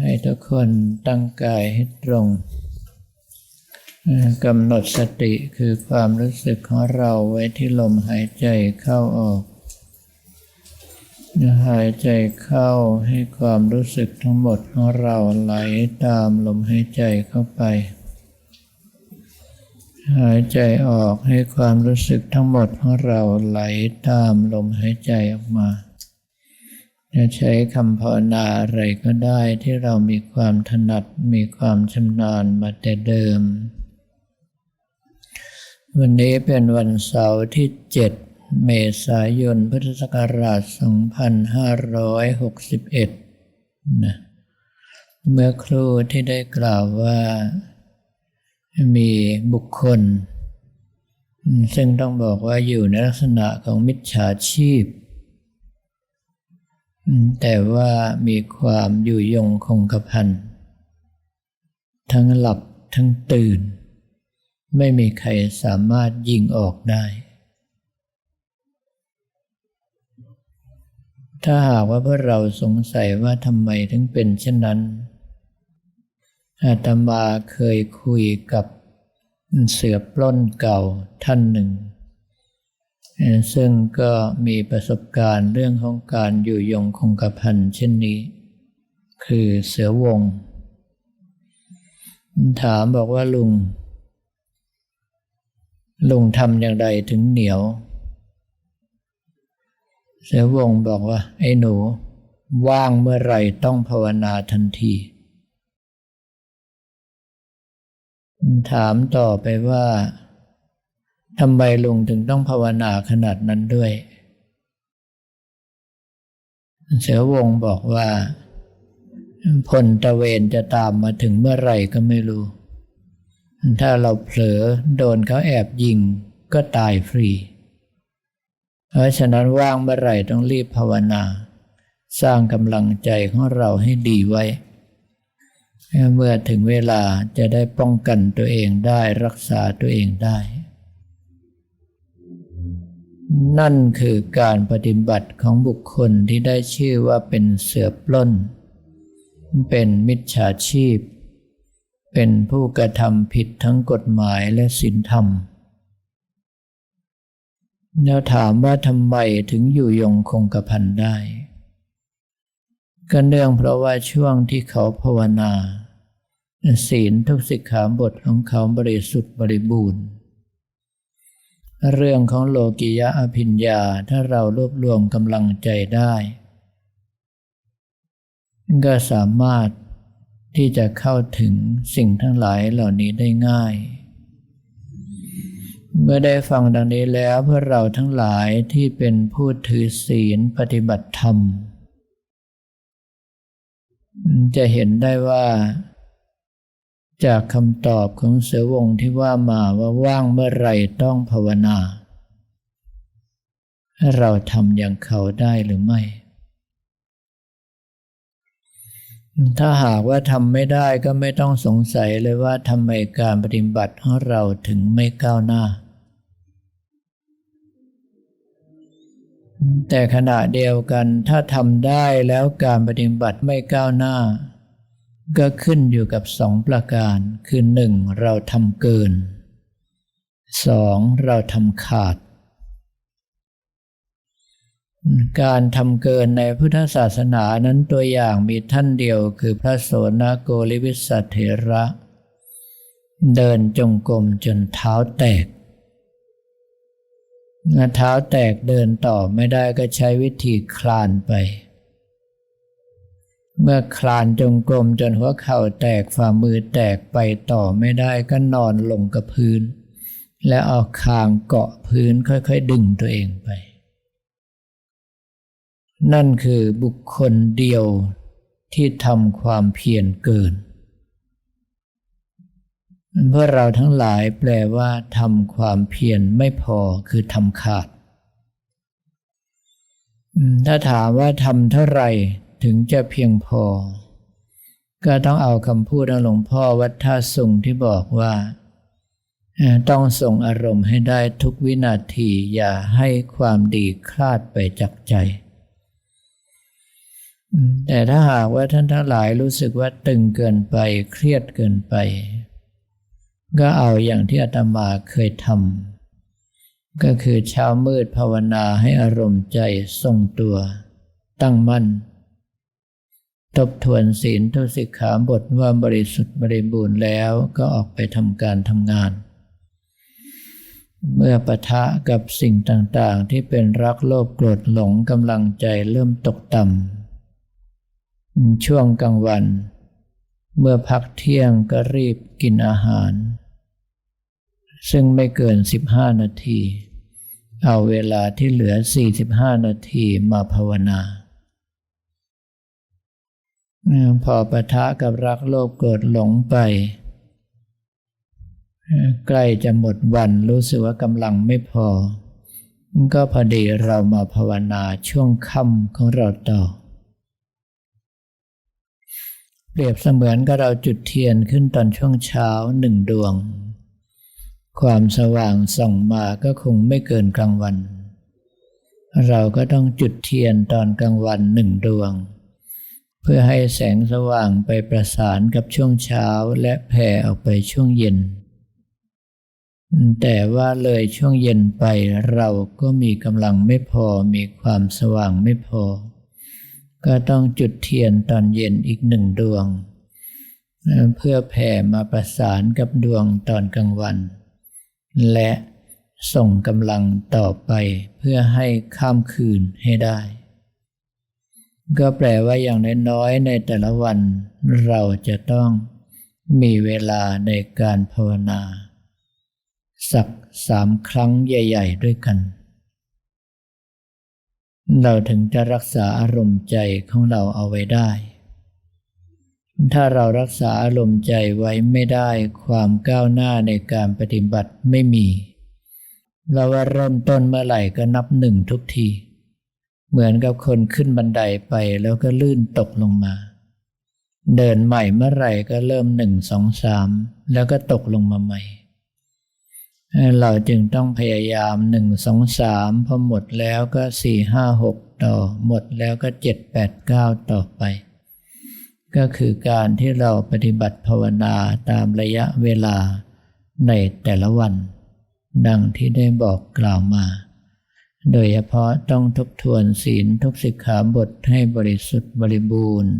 ให้ทุกคนตั้งกายให้ตรงกำหนดสติคือความรู้สึกของเราไว้ที่ลมหายใจเข้าออก หายใจเข้าให้ความรู้สึกทั้งหมดของเราไหลตามลมหายใจเข้าไป หายใจออกให้ความรู้สึกทั้งหมดของเราไหลตามลมหายใจออกมา จะใช้คำภาวนาอะไรก็ได้ที่เรามีความถนัดมีความชำนาญมาแต่เดิม วันนี้เป็นวันเสาร์ที่ 7 เมษายนพุทธศักราช 2561 นะเมื่อครูที่ได้กล่าวว่ามีบุคคล ซึ่งต้องบอกว่าอยู่ในลักษณะของมิจฉาชีพ แต่ว่ามีความอยู่ยงคงกระพัน ทั้งหลับทั้งตื่น ไม่มีใครสามารถยิงออกได้ ถ้าหากว่าพวกเราสงสัยว่าทำไมถึงเป็นเช่นนั้น อาตมาเคยคุยกับเสือปล้นเก่าท่านหนึ่ง ซึ่งก็มีประสบการณ์เรื่องของการอยู่ยงคงกระพันเช่นนี้ คือเสือวง ถามบอกว่าลุง ลุงทำอย่างไรถึงเหนียว เสือวงบอกว่า ไอ้หนู ว่างเมื่อไรต้องภาวนาทันทีถามต่อไปว่า ทำไมลุงถึงต้องภาวนาขนาดนั้นด้วย เสือวงบอกว่าพลตะเวนจะตามมาถึงเมื่อไหร่ก็ไม่รู้ ถ้าเราเผลอโดนเขาแอบยิงก็ตายฟรี เพราะฉะนั้นว่างเมื่อไหร่ต้องรีบภาวนา สร้างกำลังใจของเราให้ดีไว้ เมื่อถึงเวลาจะได้ป้องกันตัวเองได้รักษาตัวเองได้ นั่นคือการปฏิบัติของบุคคลที่ได้ชื่อว่าเป็นเสือปล้น เป็นมิจฉาชีพ เป็นผู้กระทำผิดทั้งกฎหมายและศีลธรรม แล้วถามว่าทำไมถึงอยู่ยงคงกระพันได้ ก็เนื่องเพราะว่าช่วงที่เขาภาวนา ศีลทุกสิกขาบทของเขาบริสุทธิ์บริบูรณ์ เรื่องของโลกิยะอภิญญาถ้าเรารวบรวมกำลังใจได้ ก็สามารถที่จะเข้าถึงสิ่งทั้งหลายเหล่านี้ได้ง่าย เมื่อได้ฟังดังนี้แล้วเพื่อเราทั้งหลายที่เป็นผู้ถือศีลปฏิบัติธรรม จะเห็นได้ว่า จากคำตอบของเสือวงที่ว่ามาว่าว่างเมื่อไรต้องภาวนา เราทำอย่างเขาได้หรือไม่ ถ้าหากว่าทำไม่ได้ก็ไม่ต้องสงสัยเลยว่าทำไมการปฏิบัติของเราถึงไม่ก้าวหน้า แต่ขณะเดียวกันถ้าทำได้แล้วการปฏิบัติไม่ก้าวหน้า ก็ขึ้นอยู่กับสองประการ คือหนึ่งเราทำเกินสองเราทำขาด การทำเกินในพุทธศาสนานั้นตัวอย่างมีท่านเดียวคือพระโสนโกลิวิสัทเถระ เดินจงกรมจนเท้าแตกเท้าแตกเดินต่อไม่ได้ก็ใช้วิธีคลานไป เมื่อคลานจงกรมจนหัวเข่าแตกฝ่ามือแตกไปต่อไม่ได้ก็นอนลงกับพื้น และเอาคางเกาะพื้นค่อยๆ ดึงตัวเองไป นั่นคือบุคคลเดียวที่ทำความเพียรเกินเพื่อเราทั้งหลายแปลว่าทำความเพียรไม่พอคือทำขาด ถ้าถามว่าทำเท่าไหร่ ถึงจะเพียงพอ ก็ต้องเอาคำพูดของหลวงพ่อวัดท่าสุงที่บอกว่า ต้องส่งอารมณ์ให้ได้ทุกวินาทีอย่าให้ความดีคลาดไปจากใจ แต่ถ้าหากว่าท่านทั้งหลายรู้สึกว่าตึงเกินไปเครียดเกินไป ก็เอาอย่างที่อาตมาเคยทำก็คือเช้ามืดภาวนาให้อารมณ์ใจทรงตัว ตั้งมั่น ทบทวนศีลทุสิกขาบทว่าบริสุทธิ์บริบูรณ์แล้วก็ออกไปทำการทำงาน เมื่อปะทะกับสิ่งต่างๆ ที่เป็นรักโลภโกรธหลงกำลังใจเริ่มตกต่ำช่วงกลางวัน เมื่อพักเที่ยงก็รีบกินอาหาร ซึ่งไม่เกิน 15 นาที เอาเวลาที่เหลือ 45 นาทีมาภาวนา พอปะทะกับรักโลภโกรธหลงไป ใกล้จะหมดวันรู้สึกว่ากำลังไม่พอ ก็พอดีเรามาภาวนาช่วงค่ำของเราต่อ เปรียบเสมือนกับเราจุดเทียนขึ้นตอนช่วงเช้าหนึ่งดวง ความสว่างส่องมาก็คงไม่เกินกลางวัน เราก็ต้องจุดเทียนตอนกลางวันหนึ่งดวง เพื่อให้แสงสว่างไปประสานกับช่วงเช้าและแผ่ออกไปช่วงเย็น แต่ว่าเลยช่วงเย็นไปเราก็มีกำลังไม่พอมีความสว่างไม่พอ ก็ต้องจุดเทียนตอนเย็นอีกหนึ่งดวง เพื่อแผ่มาประสานกับดวงตอนกลางวัน และส่งกำลังต่อไปเพื่อให้ข้ามคืนให้ได้ ก็แปลว่าอย่างน้อยๆในแต่ละวันเราจะต้องมีเวลาในการภาวนา สักสามครั้งใหญ่ ๆ ด้วยกัน เราถึงจะรักษาอารมณ์ใจของเราเอาไว้ได้ ถ้าเรารักษาอารมณ์ใจไว้ไม่ได้ความก้าวหน้าในการปฏิบัติไม่มีเราว่าเริ่มต้นเมื่อไหร่ก็นับหนึ่งทุกที เหมือนกับคนขึ้นบันไดไปแล้วก็ลื่นตกลงมา เดินใหม่เมื่อไหร่ก็เริ่มหนึ่งสองสามแล้วก็ตกลงมาใหม่ เราจึงต้องพยายามหนึ่งสองสามพอหมดแล้วก็สี่ห้าหกต่อ หมดแล้วก็เจ็ดแปดเก้าต่อไป ก็คือการที่เราปฏิบัติภาวนาตามระยะเวลาในแต่ละวัน ดังที่ได้บอกกล่าวมา โดยเฉพาะต้องทบทวนศีลทุกสิกขาบทให้บริสุทธิ์บริบูรณ์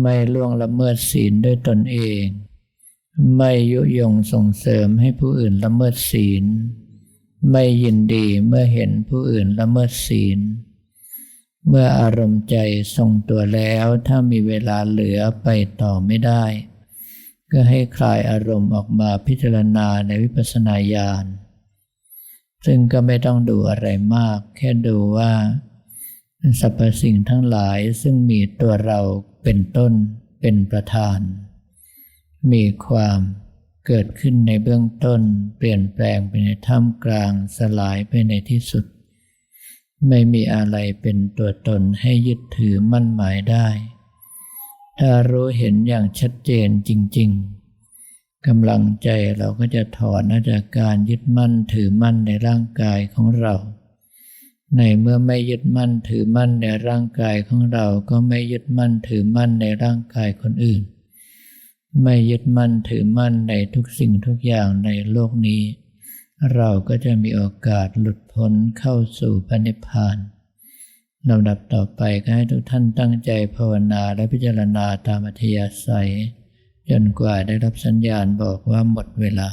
ไม่ล่วงละเมิดศีลด้วยตนเอง ไม่ยุยงส่งเสริมให้ผู้อื่นละเมิดศีล ไม่ยินดีเมื่อเห็นผู้อื่นละเมิดศีล เมื่ออารมณ์ใจทรงตัวแล้วถ้ามีเวลาเหลือไปต่อไม่ได้ ก็ให้คลายอารมณ์ออกมาพิจารณาในวิปัสสนาญาณ ซึ่งก็ไม่ต้องดูอะไรมาก แค่ดูว่าสรรพสิ่งทั้งหลายซึ่งมีตัวเราเป็นต้นเป็นประธาน มีความเกิดขึ้นในเบื้องต้น เปลี่ยนแปลงไปในท่ามกลางสลายไปในที่สุด ไม่มีอะไรเป็นตัวตนให้ยึดถือมั่นหมายได้ ถ้ารู้เห็นอย่างชัดเจนจริง ๆ กำลังใจเราก็จะถอนจากการยึดมั่นถือมั่นในร่างกายของเรา ในเมื่อไม่ยึดมั่นถือมั่นในร่างกายของเรา ก็ไม่ยึดมั่นถือมั่นในร่างกายคนอื่น ไม่ยึดมั่นถือมั่นในทุกสิ่งทุกอย่างในโลกนี้ เราก็จะมีโอกาสหลุดพ้นเข้าสู่พระนิพพานลำดับต่อไปก็ให้ทุกท่านตั้งใจภาวนาและพิจารณาตามอัธยาศัย จนกว่าได้รับสัญญาณบอกว่าหมดเวลา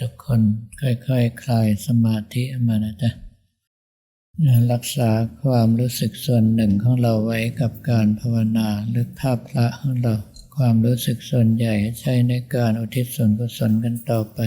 ทุกคนค่อยๆคคลายสมาธิมานะจ๊ะรักษาความรู้สึกส่วนหนึ่งของเราไว้กับการภาวนาหรือภาพพระของเรา ความรู้สึกส่วนใหญ่ใช้ในการอุทิศส่วนกุศลกันต่อไป